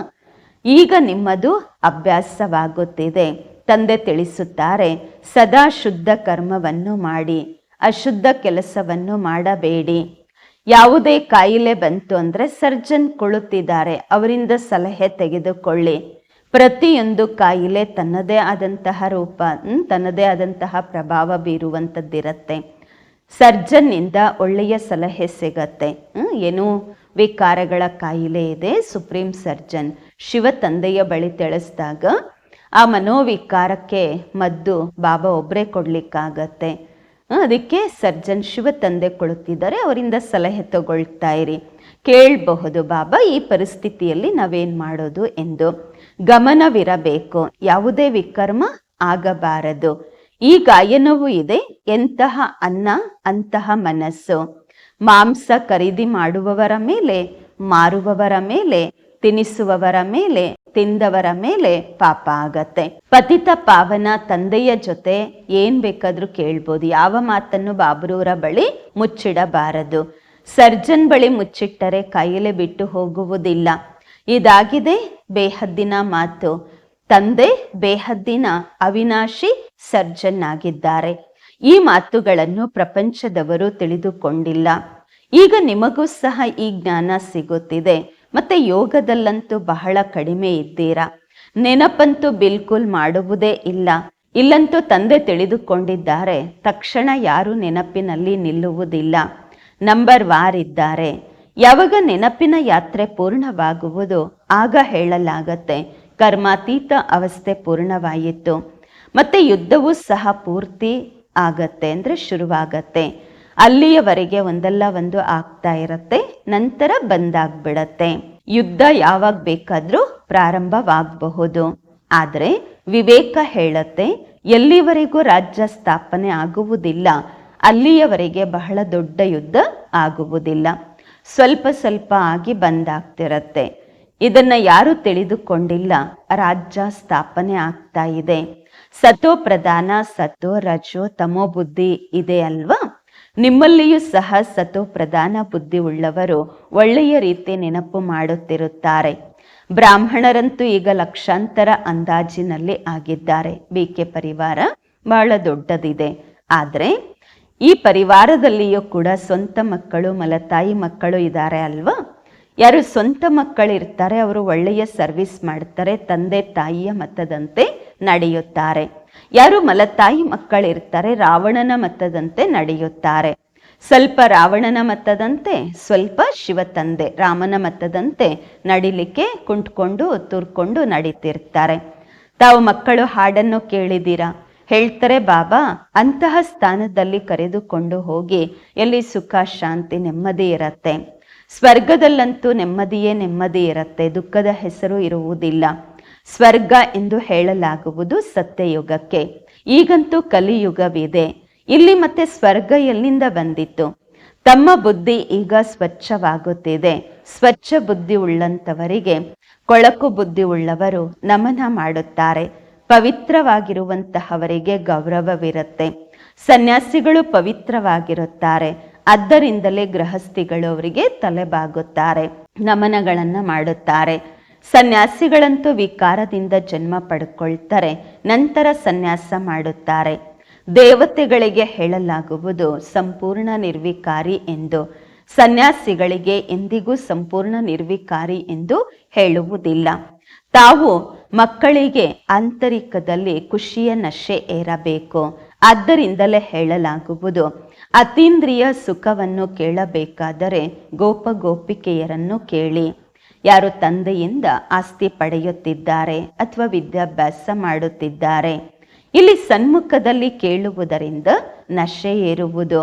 ಈಗ ನಿಮ್ಮದು ಅಭ್ಯಾಸವಾಗುತ್ತಿದೆ. ತಂದೆ ತಿಳಿಸುತ್ತಾರೆ, ಸದಾ ಶುದ್ಧ ಕರ್ಮವನ್ನು ಮಾಡಿ, ಅಶುದ್ಧ ಕೆಲಸವನ್ನು ಮಾಡಬೇಡಿ. ಯಾವುದೇ ಕಾಯಿಲೆ ಬಂತು ಅಂದರೆ ಸರ್ಜನ್ ಕುಳಿತಿದ್ದಾರೆ ಅವರಿಂದ ಸಲಹೆ ತೆಗೆದುಕೊಳ್ಳಿ. ಪ್ರತಿಯೊಂದು ಕಾಯಿಲೆ ತನ್ನದೇ ಆದಂತಹ ರೂಪ ತನ್ನದೇ ಆದಂತಹ ಪ್ರಭಾವ ಬೀರುವಂಥದ್ದಿರತ್ತೆ ಸರ್ಜನ್ನಿಂದ ಒಳ್ಳೆಯ ಸಲಹೆ ಸಿಗತ್ತೆ. ಏನು ವಿಕಾರಗಳ ಕಾಯಿಲೆ ಇದೆ. ಸುಪ್ರೀಂ ಸರ್ಜನ್ ಶಿವ ತಂದೆಯ ಬಳಿ ತಿಳಿಸಿದಾಗ ಆ ಮನೋವಿಕಾರಕ್ಕೆ ಮದ್ದು ಬಾಬಾ ಒಬ್ಬರೇ ಕೊಡಲಿಕ್ಕಾಗತ್ತೆ. ಅದಕ್ಕೆ ಸರ್ಜನ್ ಶಿವ ತಂದೆ ಕೊಡುತ್ತಿದ್ದಾರೆ, ಅವರಿಂದ ಸಲಹೆ ತಗೊಳ್ತಾ ಇರಿ ಕೇಳಬಹುದು ಬಾಬಾ, ಈ ಪರಿಸ್ಥಿತಿಯಲ್ಲಿ ನಾವೇನ್ ಮಾಡೋದು ಎಂದು. ಗಮನವಿರಬೇಕು, ಯಾವುದೇ ವಿಕರ್ಮ ಆಗಬಾರದು. ಈ ಗಾಯನವೂ ಇದೆ, ಎಂತಹ ಅನ್ನ, ಅಂತಹ ಮನಸ್ಸು. ಮಾಂಸ ಖರೀದಿ ಮಾಡುವವರ ಮೇಲೆ, ಮಾರುವವರ ಮೇಲೆ ತಿನಿಸುವವರ ಮೇಲೆ, ತಿಂದವರ ಮೇಲೆ ಪಾಪ ಆಗತ್ತೆ ಪತಿತ ಪಾವನ ತಂದೆಯ ಜೊತೆ ಏನ್ ಬೇಕಾದ್ರೂ ಕೇಳ್ಬೋದು. ಯಾವ ಮಾತನ್ನು ಬಾಬರೂರ ಬಳಿ ಮುಚ್ಚಿಡಬಾರದು. ಸರ್ಜನ್ ಬಳಿ ಮುಚ್ಚಿಟ್ಟರೆ ಕಾಯಿಲೆ ಬಿಟ್ಟು ಹೋಗುವುದಿಲ್ಲ. ಇದಾಗಿದೆ ಬೇಹದ್ದಿನ ಮಾತು. ತಂದೆ ಬೇಹದ್ದಿನ ಅವಿನಾಶಿ ಸರ್ಜನ್ ಆಗಿದ್ದಾರೆ. ಈ ಮಾತುಗಳನ್ನು ಪ್ರಪಂಚದವರು ತಿಳಿದುಕೊಂಡಿಲ್ಲ. ಈಗ ನಿಮಗೂ ಸಹ ಈ ಜ್ಞಾನ ಸಿಗುತ್ತಿದೆ. ಮತ್ತೆ ಯೋಗದಲ್ಲಂತೂ ಬಹಳ ಕಡಿಮೆ ಇದ್ದೀರಾ? ನೆನಪಂತೂ ಬಿಲ್ಕುಲ್ ಮಾಡುವುದೇ ಇಲ್ಲ. ಇಲ್ಲಂತೂ ತಂದೆ ತಿಳಿದುಕೊಂಡಿದ್ದಾರೆ, ತಕ್ಷಣ ಯಾರು ನೆನಪಿನಲ್ಲಿ ನಿಲ್ಲುವುದಿಲ್ಲ. ನಂಬರ್ ವಾರ್ ಇದ್ದಾರೆ. ಯಾವಾಗ ನೆನಪಿನ ಯಾತ್ರೆ ಪೂರ್ಣವಾಗುವುದು ಆಗ ಹೇಳಲಾಗತ್ತೆ. ಕರ್ಮಾತೀತ ಅವಸ್ಥೆ ಪೂರ್ಣವಾಯಿತು. ಮತ್ತೆ ಯುದ್ಧವೂ ಸಹ ಪೂರ್ತಿ ಆಗತ್ತೆ ಅಂದ್ರೆ ಶುರುವಾಗತ್ತೆ. ಅಲ್ಲಿಯವರೆಗೆ ಒಂದಲ್ಲ ಒಂದು ಆಗ್ತಾ ಇರತ್ತೆ, ನಂತರ ಬಂದಾಗ್ಬಿಡತ್ತೆ. ಯುದ್ಧ ಯಾವಾಗ ಬೇಕಾದ್ರೂ ಪ್ರಾರಂಭವಾಗಬಹುದು. ಆದರೆ ವಿವೇಕ ಹೇಳತ್ತೆ, ಎಲ್ಲಿವರೆಗೂ ರಾಜ್ಯ ಸ್ಥಾಪನೆ ಆಗುವುದಿಲ್ಲ, ಅಲ್ಲಿಯವರೆಗೆ ಬಹಳ ದೊಡ್ಡ ಯುದ್ಧ ಆಗುವುದಿಲ್ಲ. ಸ್ವಲ್ಪ ಸ್ವಲ್ಪ ಆಗಿ ಬಂದಾಗ್ತಿರತ್ತೆ. ಇದನ್ನ ಯಾರು ತಿಳಿದುಕೊಂಡಿಲ್ಲ, ರಾಜ್ಯ ಸ್ಥಾಪನೆ ಆಗ್ತಾ ಇದೆ. ಸತೋ ಪ್ರಧಾನ, ಸತೋ ರಜೋ, ತಮೋ ಬುದ್ಧಿ ಇದೆ ಅಲ್ವಾ? ನಿಮ್ಮಲ್ಲಿಯೂ ಸಹ ಸತು ಪ್ರಧಾನ ಬುದ್ಧಿ ಉಳ್ಳವರು ಒಳ್ಳೆಯ ರೀತಿ ನೆನಪು ಮಾಡುತ್ತಿರುತ್ತಾರೆ. ಬ್ರಾಹ್ಮಣರಂತೂ ಈಗ ಲಕ್ಷಾಂತರ ಅಂದಾಜಿನಲ್ಲಿ ಆಗಿದ್ದಾರೆ. ಬಿಕೆ ಪರಿವಾರ ಬಹಳ ದೊಡ್ಡದಿದೆ. ಆದರೆ ಈ ಪರಿವಾರದಲ್ಲಿಯೂ ಕೂಡ ಸ್ವಂತ ಮಕ್ಕಳು, ಮಲತಾಯಿ ಮಕ್ಕಳು ಇದ್ದಾರೆ ಅಲ್ವಾ? ಯಾರು ಸ್ವಂತ ಮಕ್ಕಳಿರ್ತಾರೆ, ಅವರು ಒಳ್ಳೆಯ ಸರ್ವಿಸ್ ಮಾಡ್ತಾರೆ, ತಂದೆ ತಾಯಿಯ ಮತದಂತೆ ನಡೆಯುತ್ತಾರೆ. ಯಾರು ಮಲತಾಯಿ ಮಕ್ಕಳಿರ್ತಾರೆ, ರಾವಣನ ಮತದಂತೆ ನಡೆಯುತ್ತಾರೆ. ಸ್ವಲ್ಪ ರಾವಣನ ಮತದಂತೆ, ಸ್ವಲ್ಪ ಶಿವ ತಂದೆ ರಾಮನ ಮತದಂತೆ ನಡಿಲಿಕ್ಕೆ ಕುಂಟ್ಕೊಂಡು ತುರ್ಕೊಂಡು ನಡೀತಿರ್ತಾರೆ. ತಾವು ಮಕ್ಕಳು ಹಾಡನ್ನು ಕೇಳಿದ್ದೀರಾ ಹೇಳ್ತಾರೆ, ಬಾಬಾ, ಅಂತಹ ಸ್ಥಾನದಲ್ಲಿ ಕರೆದುಕೊಂಡು ಹೋಗಿ, ಎಲ್ಲಿ ಸುಖ, ಶಾಂತಿ ನೆಮ್ಮದಿ ಇರತ್ತೆ? ಸ್ವರ್ಗದಲ್ಲಂತೂ ನೆಮ್ಮದಿಯೇ ನೆಮ್ಮದಿ ಇರತ್ತೆ, ದುಃಖದ ಹೆಸರು ಇರುವುದಿಲ್ಲ. ಸ್ವರ್ಗ ಎಂದು ಹೇಳಲಾಗುವುದು ಸತ್ಯಯುಗಕ್ಕೆ. ಈಗಂತೂ ಕಲಿಯುಗವಿದೆ. ಇಲ್ಲಿ ಮತ್ತೆ ಸ್ವರ್ಗ ಎಲ್ಲಿಂದ ಬಂದಿತ್ತು? ತಮ್ಮ ಬುದ್ಧಿ ಈಗ ಸ್ವಚ್ಛವಾಗುತ್ತಿದೆ. ಸ್ವಚ್ಛ ಬುದ್ಧಿ ಉಳ್ಳಂತವರಿಗೆ ಕೊಳಕು ಬುದ್ಧಿ ಉಳ್ಳವರು ನಮನ ಮಾಡುತ್ತಾರೆ. ಪವಿತ್ರವಾಗಿರುವಂತಹವರಿಗೆ ಗೌರವವಿರುತ್ತೆ. ಸನ್ಯಾಸಿಗಳು ಪವಿತ್ರವಾಗಿರುತ್ತಾರೆ. ಆದ್ದರಿಂದಲೇ ಗೃಹಸ್ಥಿಗಳು ಅವರಿಗೆ ತಲೆಬಾಗುತ್ತಾರೆ. ನಮನಗಳನ್ನು ಮಾಡುತ್ತಾರೆ. ಸನ್ಯಾಸಿಗಳಂತೂ ವಿಕಾರದಿಂದ ಜನ್ಮ ಪಡ್ಕೊಳ್ತಾರೆ, ನಂತರ ಸನ್ಯಾಸ ಮಾಡುತ್ತಾರೆ. ದೇವತೆಗಳಿಗೆ ಹೇಳಲಾಗುವುದು ಸಂಪೂರ್ಣ ನಿರ್ವಿಕಾರಿ ಎಂದು, ಸನ್ಯಾಸಿಗಳಿಗೆ ಎಂದಿಗೂ ಸಂಪೂರ್ಣ ನಿರ್ವಿಕಾರಿ ಎಂದು ಹೇಳುವುದಿಲ್ಲ. ತಾವು ಮಕ್ಕಳಿಗೆ ಆಂತರಿಕದಲ್ಲಿ ಖುಷಿಯ ನಶೆ ಏರಬೇಕು, ಆದ್ದರಿಂದಲೇ ಹೇಳಲಾಗುವುದು. ಅತೀಂದ್ರಿಯ ಸುಖವನ್ನು ಕೇಳಬೇಕಾದರೆ ಗೋಪ ಗೋಪಿಕೆಯರನ್ನು ಕೇಳಿ. ಯಾರು ತಂದೆಯಿಂದ ಆಸ್ತಿ ಪಡೆಯುತ್ತಿದ್ದಾರೆ ಅಥವಾ ವಿದ್ಯಾಭ್ಯಾಸ ಮಾಡುತ್ತಿದ್ದಾರೆ? ಇಲ್ಲಿ ಸನ್ಮುಖದಲ್ಲಿ ಕೇಳುವುದರಿಂದ ನಶೆ ಏರುವುದು.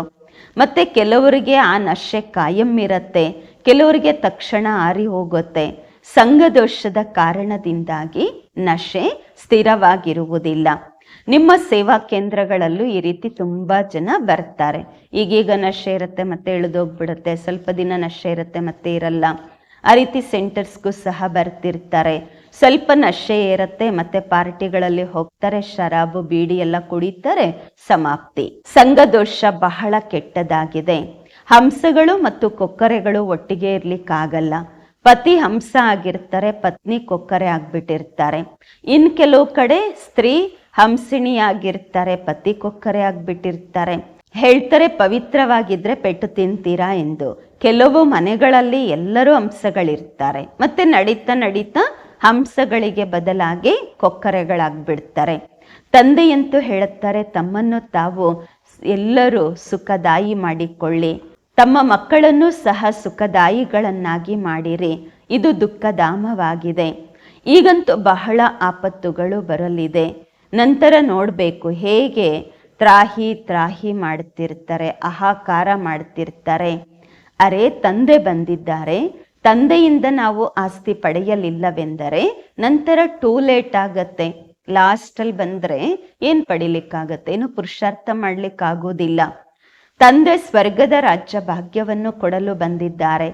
ಮತ್ತೆ ಕೆಲವರಿಗೆ ಆ ನಶೆ ಕಾಯಂ ಇರತ್ತೆ, ಕೆಲವರಿಗೆ ತಕ್ಷಣ ಆರಿ ಹೋಗುತ್ತೆ. ಸಂಘದೋಷದ ಕಾರಣದಿಂದಾಗಿ ನಶೆ ಸ್ಥಿರವಾಗಿರುವುದಿಲ್ಲ. ನಿಮ್ಮ ಸೇವಾ ಕೇಂದ್ರಗಳಲ್ಲೂ ಈ ರೀತಿ ತುಂಬಾ ಜನ ಬರ್ತಾರೆ. ಈಗೀಗ ನಶೆ ಇರುತ್ತೆ, ಮತ್ತೆ ಇಳಿದೋಗ್ಬಿಡುತ್ತೆ, ಸ್ವಲ್ಪ ದಿನ ನಶೆ ಇರುತ್ತೆ, ಮತ್ತೆ ಇರಲ್ಲ. ಆ ರೀತಿ ಸೆಂಟರ್ಸ್ಗೂ ಸಹ ಬರ್ತಿರ್ತಾರೆ. ಸ್ವಲ್ಪ ನಶೆ ಇರುತ್ತೆ ಮತ್ತೆ ಪಾರ್ಟಿಗಳಲ್ಲಿ ಹೋಗ್ತಾರೆ, ಶರಾಬು, ಬೀಡಿ ಎಲ್ಲ ಕುಡಿತಾರೆ, ಸಮಾಪ್ತಿ. ಸಂಘದೋಷ ಬಹಳ ಕೆಟ್ಟದಾಗಿದೆ. ಹಂಸಗಳು ಮತ್ತು ಕೊಕ್ಕರೆಗಳು ಒಟ್ಟಿಗೆ ಇರ್ಲಿಕ್ಕಾಗಲ್ಲ. ಪತಿ ಹಂಸ ಆಗಿರ್ತಾರೆ, ಪತ್ನಿ ಕೊಕ್ಕರೆ ಆಗ್ಬಿಟ್ಟಿರ್ತಾರೆ. ಇನ್ ಕೆಲವು ಕಡೆ ಸ್ತ್ರೀ ಹಂಸಿಣಿಯಾಗಿರ್ತಾರೆ, ಪತಿ ಕೊಕ್ಕರೆ ಆಗ್ಬಿಟ್ಟಿರ್ತಾರೆ. ಹೇಳ್ತಾರೆ ಪವಿತ್ರವಾಗಿದ್ರೆ ಪೆಟ್ಟು ತಿಂತೀರಾ ಎಂದು. ಕೆಲವು ಮನೆಗಳಲ್ಲಿ ಎಲ್ಲರೂ ಹಂಸಗಳಿರ್ತಾರೆ. ಮತ್ತೆ ನಡೀತಾ ನಡೀತಾ ಹಂಸಗಳಿಗೆ ಬದಲಾಗಿ ಕೊಕ್ಕರೆಗಳಾಗ್ಬಿಡ್ತಾರೆ. ತಂದೆಯಂತೂ ಹೇಳುತ್ತಾರೆ, ತಮ್ಮನ್ನು ತಾವು ಎಲ್ಲರೂ ಸುಖದಾಯಿ ಮಾಡಿಕೊಳ್ಳಿ. ತಮ್ಮ ಮಕ್ಕಳನ್ನು ಸಹ ಸುಖದಾಯಿಗಳನ್ನಾಗಿ ಮಾಡಿರಿ. ಇದು ದುಃಖಧಾಮವಾಗಿದೆ. ಈಗಂತೂ ಬಹಳ ಆಪತ್ತುಗಳು ಬರಲಿದೆ. ನಂತರ ನೋಡಬೇಕು ಹೇಗೆ ತ್ರಾಹಿ ತ್ರಾಹಿ ಮಾಡ್ತಿರ್ತಾರೆ ಅಹಾಕಾರ ಮಾಡ್ತಿರ್ತಾರೆ ಅರೆ, ತಂದೆ ಬಂದಿದ್ದಾರೆ. ತಂದೆಯಿಂದ ನಾವು ಆಸ್ತಿ ಪಡೆಯಲಿಲ್ಲವೆಂದರೆ ನಂತರ ಟೂ ಲೇಟ್ ಆಗತ್ತೆ. ಲಾಸ್ಟಲ್ಲಿ ಬಂದ್ರೆ ಏನ್ ಪಡಿಲಿಕ್ಕಾಗತ್ತೆ? ಏನು ಪುರುಷಾರ್ಥ ಮಾಡ್ಲಿಕ್ಕಾಗೋದಿಲ್ಲ. ತಂದೆ ಸ್ವರ್ಗದ ರಾಜ್ಯ ಭಾಗ್ಯವನ್ನು ಕೊಡಲು ಬಂದಿದ್ದಾರೆ.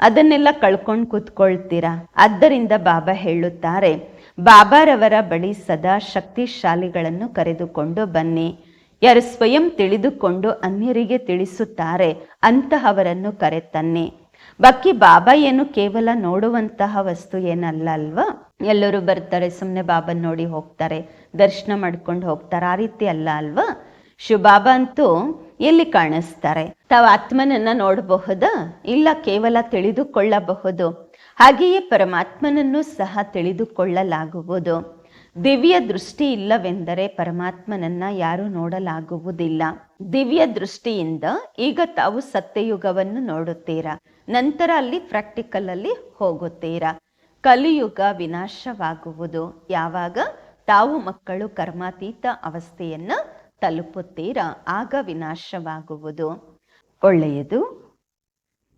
ಅದನ್ನೆಲ್ಲ ಕಳ್ಕೊಂಡು ಕೂತ್ಕೊಳ್ತೀರಾ? ಆದ್ದರಿಂದ ಬಾಬಾ ಹೇಳುತ್ತಾರೆ, ಬಾಬಾರವರ ಬಳಿ ಸದಾ ಶಕ್ತಿಶಾಲಿಗಳನ್ನು ಕರೆದುಕೊಂಡು ಬನ್ನಿ. ಯಾರು ಸ್ವಯಂ ತಿಳಿದುಕೊಂಡು ಅನ್ಯರಿಗೆ ತಿಳಿಸುತ್ತಾರೆ, ಅಂತಹವರನ್ನು ಕರೆತನ್ನೆ. ಬಾಕಿ ಬಾಬಾ ಏನು ಕೇವಲ ನೋಡುವಂತಹ ವಸ್ತು ಏನಲ್ಲ ಅಲ್ವಾ ಎಲ್ಲರೂ ಬರ್ತಾರೆ ಸುಮ್ಮನೆ ಬಾಬನ್ ನೋಡಿ ಹೋಗ್ತಾರೆ, ದರ್ಶನ ಮಾಡ್ಕೊಂಡು ಹೋಗ್ತಾರೆ, ಆ ರೀತಿ ಅಲ್ಲ ಅಲ್ವಾ? ಶಿವಬಾಬಾ ಅಂತೂ ಎಲ್ಲಿ ಕಾಣಿಸ್ತಾರೆ? ತಾವು ಆತ್ಮನನ್ನ ನೋಡಬಹುದಾ? ಇಲ್ಲ ಕೇವಲ ತಿಳಿದುಕೊಳ್ಳಬಹುದು? ಹಾಗೆಯೇ ಪರಮಾತ್ಮನನ್ನು ಸಹ ತಿಳಿದುಕೊಳ್ಳಲಾಗುವುದು. ದಿವ್ಯ ದೃಷ್ಟಿ ಇಲ್ಲವೆಂದರೆ ಪರಮಾತ್ಮನನ್ನ ಯಾರು ನೋಡಲಾಗುವುದಿಲ್ಲ. ದಿವ್ಯ ದೃಷ್ಟಿಯಿಂದ ಈಗ ತಾವು ಸತ್ಯಯುಗವನ್ನು ನೋಡುತ್ತೀರಾ? ನಂತರ ಅಲ್ಲಿ ಪ್ರಾಕ್ಟಿಕಲ್ ಅಲ್ಲಿ ಹೋಗುತ್ತೀರಾ? ಕಲಿಯುಗ ವಿನಾಶವಾಗುವುದು. ಯಾವಾಗ? ತಾವು ಮಕ್ಕಳು ಕರ್ಮಾತೀತ ಅವಸ್ಥೆಯನ್ನು ತಲುಪುತ್ತೀರಾ? ಆಗ ವಿನಾಶವಾಗುವುದು. ಒಳ್ಳೆಯದು.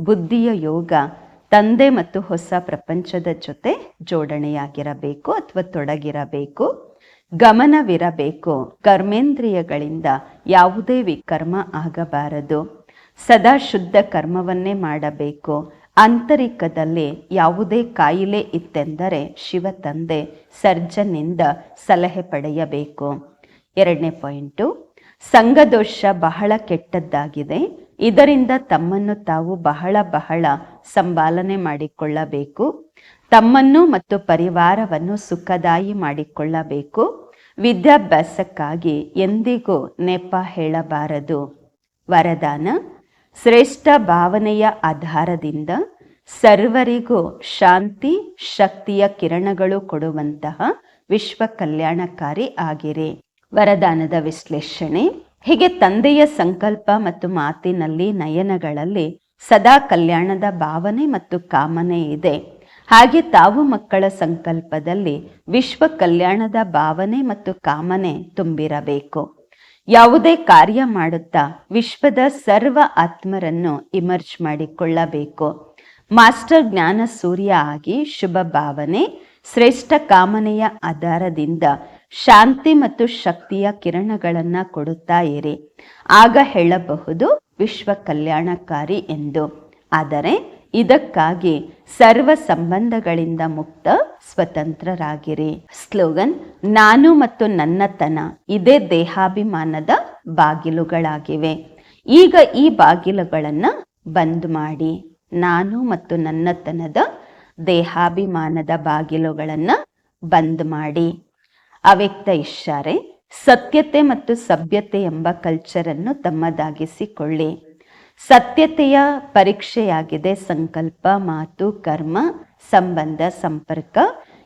ಬುದ್ಧಿಯ ಯೋಗ ತಂದೆ ಮತ್ತು ಹೊಸ ಪ್ರಪಂಚದ ಜೊತೆ ಜೋಡಣೆಯಾಗಿರಬೇಕು ಅಥವಾ ತೊಡಗಿರಬೇಕು, ಗಮನವಿರಬೇಕು. ಕರ್ಮೇಂದ್ರಿಯಗಳಿಂದ ಯಾವುದೇ ವಿಕರ್ಮ ಆಗಬಾರದು. ಸದಾ ಶುದ್ಧ ಕರ್ಮವನ್ನೇ ಮಾಡಬೇಕು. ಆಂತರಿಕದಲ್ಲಿ ಯಾವುದೇ ಕಾಯಿಲೆ ಇತ್ತೆಂದರೆ ಶಿವ ತಂದೆ, ಸರ್ಜನ್ನಿಂದ ಸಲಹೆ ಪಡೆಯಬೇಕು. ಎರಡನೇ ಪಾಯಿಂಟು, ಸಂಘದೋಷ ಬಹಳ ಕೆಟ್ಟದ್ದಾಗಿದೆ. ಇದರಿಂದ ತಮ್ಮನ್ನು ತಾವು ಬಹಳ ಬಹಳ ಸಂಪಾಲನೆ ಮಾಡಿಕೊಳ್ಳಬೇಕು. ತಮ್ಮನ್ನು ಮತ್ತು ಪರಿವಾರವನ್ನು ಸುಖದಾಯಿ ಮಾಡಿಕೊಳ್ಳಬೇಕು. ವಿದ್ಯಾಭ್ಯಾಸಕ್ಕಾಗಿ ಎಂದಿಗೂ ನೆಪ ಹೇಳಬಾರದು. ವರದಾನ, ಶ್ರೇಷ್ಠ ಭಾವನೆಯ ಆಧಾರದಿಂದ ಸರ್ವರಿಗೂ ಶಾಂತಿ, ಶಕ್ತಿಯ ಕಿರಣಗಳು ಕೊಡುವಂತಹ ವಿಶ್ವ ಕಲ್ಯಾಣಕಾರಿ ಆಗಿರಿ. ವರದಾನದ ವಿಶ್ಲೇಷಣೆ. ಹೀಗೆ ತಂದೆಯ ಸಂಕಲ್ಪ ಮತ್ತು ಮಾತಿನಲ್ಲಿ ನಯನಗಳಲ್ಲಿ ಸದಾ ಕಲ್ಯಾಣದ ಭಾವನೆ ಮತ್ತು ಕಾಮನೆ ಇದೆ. ಹಾಗೆ ತಾವು ಮಕ್ಕಳ ಸಂಕಲ್ಪದಲ್ಲಿ ವಿಶ್ವ ಕಲ್ಯಾಣದ ಭಾವನೆ ಮತ್ತು ಕಾಮನೆ ತುಂಬಿರಬೇಕು. ಯಾವುದೇ ಕಾರ್ಯ ಮಾಡುತ್ತಾ ವಿಶ್ವದ ಸರ್ವ ಆತ್ಮರನ್ನು ಇಮರ್ಜ್ ಮಾಡಿಕೊಳ್ಳಬೇಕು. ಮಾಸ್ಟರ್ ಜ್ಞಾನ ಸೂರ್ಯ ಆಗಿ ಶುಭ ಭಾವನೆ, ಶ್ರೇಷ್ಠ ಕಾಮನೆಯ ಆಧಾರದಿಂದ ಶಾಂತಿ ಮತ್ತು ಶಕ್ತಿಯ ಕಿರಣಗಳನ್ನು ಕೊಡುತ್ತಾ ಇರಿ. ಆಗ ಹೇಳಬಹುದು, ವಿಶ್ವ ಕಲ್ಯಾಣಕಾರಿ ಎಂದು. ಆದರೆ, ಇದಕ್ಕಾಗಿ ಸರ್ವ ಸಂಬಂಧಗಳಿಂದ ಮುಕ್ತ, ಸ್ವತಂತ್ರರಾಗಿರಿ. ಸ್ಲೋಗನ್, ನಾನು ಮತ್ತು ನನ್ನತನ ಇದೇ ದೇಹಾಭಿಮಾನದ ಬಾಗಿಲುಗಳಾಗಿವೆ. ಈಗ ಈ ಬಾಗಿಲುಗಳನ್ನು ಬಂದ್ ಮಾಡಿ. ನಾನು ಮತ್ತು ನನ್ನತನದ ದೇಹಾಭಿಮಾನದ ಬಾಗಿಲುಗಳನ್ನು ಬಂದ್ ಮಾಡಿ. ಅವ್ಯಕ್ತ ಇಶಾರೆ ಸತ್ಯತೆ ಮತ್ತು ಸಭ್ಯತೆ ಎಂಬ ಕಲ್ಚರನ್ನು ತಮ್ಮದಾಗಿಸಿಕೊಳ್ಳಿ. ಸತ್ಯತೆಯ ಪರೀಕ್ಷೆಯಾಗಿದೆ ಸಂಕಲ್ಪ, ಮಾತು, ಕರ್ಮ, ಸಂಬಂಧ, ಸಂಪರ್ಕ,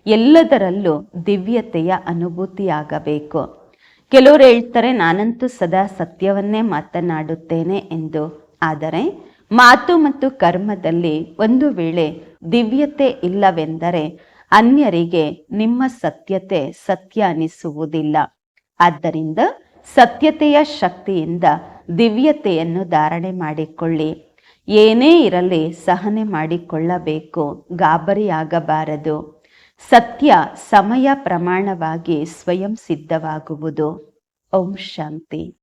ಎಲ್ಲದರಲ್ಲೂ ದಿವ್ಯತೆಯ ಅನುಭೂತಿಯಾಗಬೇಕು. ಕೆಲವರು ಹೇಳ್ತಾರೆ, ನಾನಂತೂ ಸದಾ ಸತ್ಯವನ್ನೇ ಮಾತನಾಡುತ್ತೇನೆ ಎಂದು. ಆದರೆ, ಮಾತು ಮತ್ತು ಕರ್ಮದಲ್ಲಿ ಒಂದು ವೇಳೆ ದಿವ್ಯತೆ ಇಲ್ಲವೆಂದರೆ ಅನ್ಯರಿಗೆ ನಿಮ್ಮ ಸತ್ಯತೆ ಸತ್ಯ ಅನಿಸುವುದಿಲ್ಲ. ಆದ್ದರಿಂದ ಸತ್ಯತೆಯ ಶಕ್ತಿಯಿಂದ ದಿವ್ಯತೆಯನ್ನು ಧಾರಣೆ ಮಾಡಿಕೊಳ್ಳಿ. ಏನೇ ಇರಲಿ ಸಹನೆ ಮಾಡಿಕೊಳ್ಳಬೇಕು, ಗಾಬರಿಯಾಗಬಾರದು. ಸತ್ಯ ಸಮಯ ಪ್ರಮಾಣವಾಗಿ ಸ್ವಯಂ ಸಿದ್ಧವಾಗುವುದು. ಓಂ ಶಾಂತಿ.